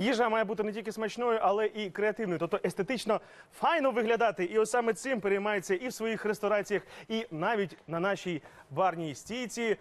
Їжа має бути не тільки смачною, але і креативною, тобто естетично файно виглядати. І ось саме цим переймається і в своїх рестораціях, і навіть на нашій барній стійці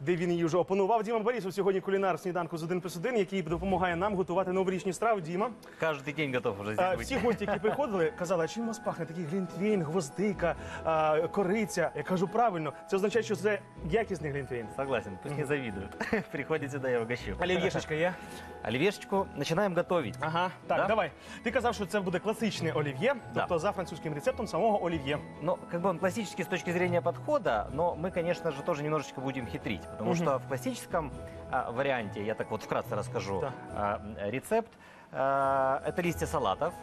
Де він її вже опанував Діма Борисов сьогодні кулінар сніданку з 1 плюс 1, який допомагає нам готувати новорічні страви. Діма, Каждый день готов уже а, здесь быть. всі гості, які приходили, казали, а чим у вас пахне такий глінтвейн, гвоздика, а, кориця. Я кажу правильно, це означає, що це якісний глінтвейн. Согласен, пусть не завидуют. Приходит сюда, я угощу. Олів'єшечка є. Оливьешечку начинаем готовить. Ага, так, Да? давай. Ти казав, що це буде класичне олів'є, Да. тобто за французьким рецептом самого олів'є. Ну, как бы он классический с точки зрения подхода, но мы, конечно же, тоже немножечко будем хитрить, Потому Мгм. что в классическом а, варианте, я так вот вкратце расскажу, Да. а, рецепт, а, это листья салатов,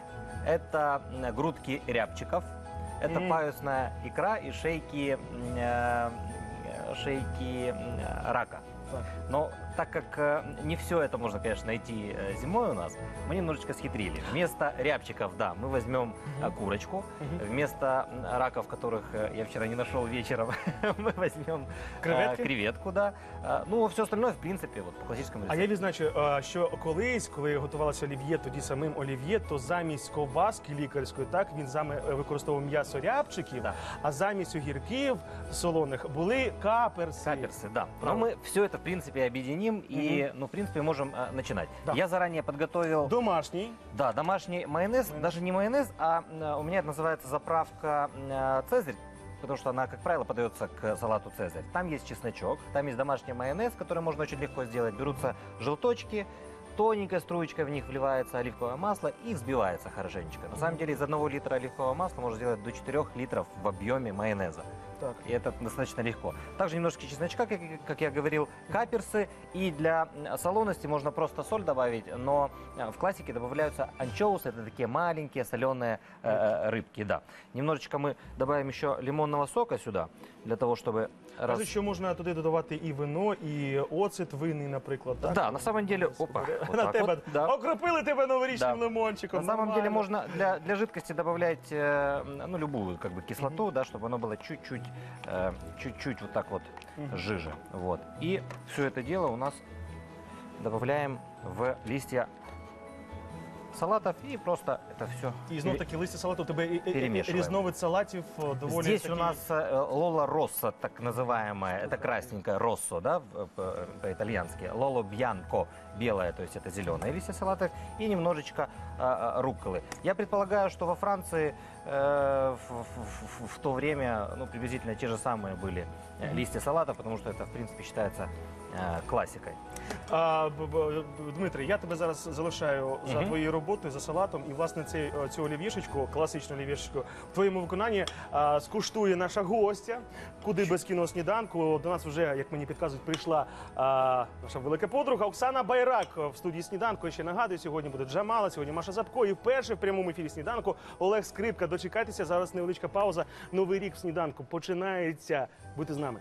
это грудки рябчиков, это Мгм. паюсная икра и шейки, э, шейки рака. Так. Но так как э, не все это можно, конечно, найти э, зимой у нас, мы немножечко схитрили. Вместо рябчиков, да, мы возьмем э, курочку. Мгм. Вместо м, раков, которых э, я вчера не нашел вечером, мы возьмем э, Креветки? креветку, да. Э, Ну, все остальное, в принципе, вот по классическому А рецепту. я відзначу, а, що колись, коли готувалося олів'є, тоді самим олів'є, то замість ковбаски лікарської, так він саме е, використовував м'ясо рябчиків, Да. а замість огірків солоних були каперси. Каперсы, да. Но Правда. мы все это, в принципе, объединим и, ну, в принципе, можем э, начинать. Да. Я заранее подготовил Домашній. Да, домашний майонез, даже не майонез, а м, у меня это называется заправка м, Цезарь. Потому что она, как правило, подается к салату Цезарь. Там есть чесночок, там есть домашний майонез, который можно очень легко сделать. Берутся желточки, тоненькая струечка в них вливается оливковое масло и взбивается хорошенечко. На самом деле из одного литра оливкового масла можно сделать до 4 литров в объеме майонеза. Так. И это достаточно легко. Также немножко чесночка, как, как я говорил, каперсы. И для солоности можно просто соль добавить, но э, в классике добавляются анчоусы. Это такие маленькие соленые э, э, рыбки, да. Немножечко мы добавим еще лимонного сока сюда, для того, чтобы... раз- Кажуть, що можна туди додавати і вино, і оцет винний, наприклад. Так? Да, на самом деле... Опа, вот на так тебе вот, да. окропили тебе новорічним Да. лимончиком. На самом деле нормально. можно для, для жидкости добавлять э, ну, любую как бы кислоту, да, чтобы оно было чуть-чуть, э, чуть-чуть вот так вот Мгм. жиже. Вот. И все это дело у нас добавляем в листья салатов и просто это все. І знов таки листя салату, у тебе і- і- і- Перемішуємо. різновид салатів о, доволі Здесь такий... у нас э, Лола Росса, так называемая, это красненькая Россо, да, в- по- по-итальянски. Лоло Бьянко, белая, то есть это зеленые листья салатов, и немножечко э, э, рукколы. Я предполагаю, что во Франции э, в, в- в- в то время, ну, приблизительно те же самые были э, листья салата, потому что это, в принципе, считается э, классикой. А, б- б- Дмитре, я тебе зараз залишаю за твоєю роботою, за салатом. І власне цей, цю олів'єшечку, класичну олів'єшечку, в твоєму виконанні а, скуштує наша гостя. Куди без кіно сніданку. До нас вже, як мені підказують, прийшла а, наша велика подруга Оксана Байрак в студії сніданку. Я ще нагадую, сьогодні буде Джамала, сьогодні Маша Запко. І вперше в прямому ефірі сніданку Олег Скрипка. Дочекайтеся. Зараз невеличка пауза. Новий рік в сніданку починається. Будьте з нами.